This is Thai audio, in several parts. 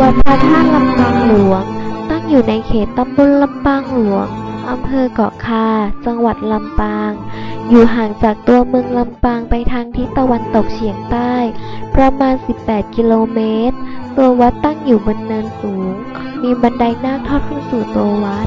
วัดพระธาตุลำปางหลวง ตั้งอยู่ในเขตตำบลลำปางหลวง อำเภอเกาะคา จังหวัดลำปาง อยู่ห่างจากตัวเมืองลำปางไปทางทิศตะวันตกเฉียงใต้ ประมาณ 18 กิโลเมตร ตัววัดตั้งอยู่บนเนินสูง มีบันไดนาคทอดขึ้นสู่ตัววัด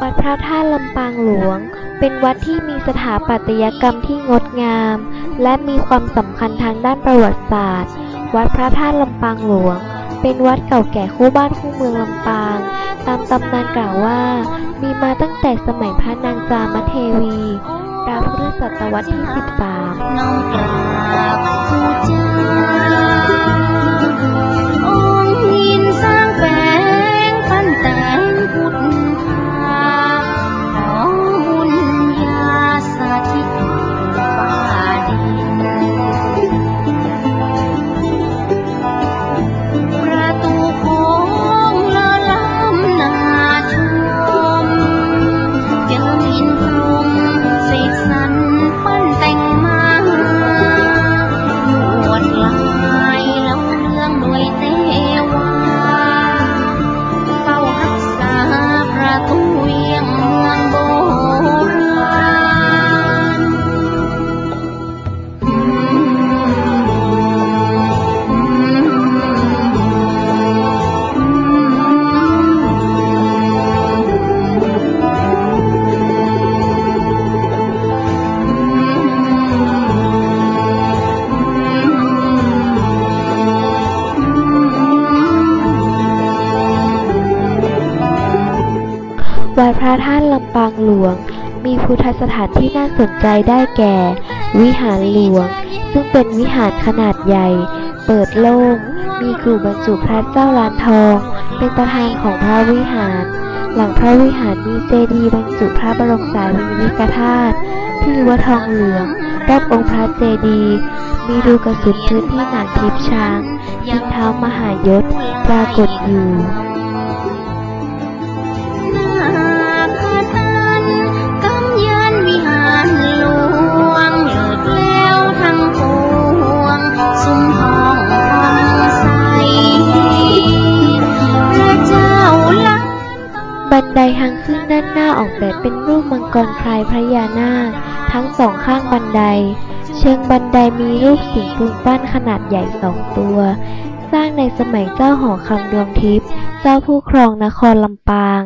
วัดพระธาตุลำปางหลวง เป็นวัดที่มีสถาปัตยกรรมที่งดงาม และมีความสำคัญทางด้านประวัติศาสตร์ วัดพระธาตุลำปางหลวง เป็นวัดเก่าแก่คู่บ้านคู่เมืองลำปาง ตามตำนานกล่าวว่า มีมาตั้งแต่สมัยพระนางจามเทวีราวพุทธศตวรรษที่ 13 หลวง มีพุทธสถานที่น่าสนใจได้แก่ วิหารหลวง ซึ่งเป็นวิหารขนาดใหญ่ เปิดโล่ง มีกู่บรรจุพระเจ้าล้านทอง เป็นประธานของพระวิหาร หลังพระวิหารมีเจดีย์บรรจุพระบรมสารีริกธาตุที่วัดทองเหลืองรอบองค์พระเจดีย์มีรูกระสุนพื้นที่หนานทิพช้างยิงเท้ามหายศปรากฏอยู่ บันไดทางขึ้นด้านหน้าออกแบบเป็นรูปมังกรคลายพระยานาคทั้งสองข้างบันได เชิงบันไดมีรูปสิงห์ปูนปั้นขนาดใหญ่สองตัว สร้างในสมัยเจ้าหอคำดวงทิพย์เจ้าผู้ครองนครลำปาง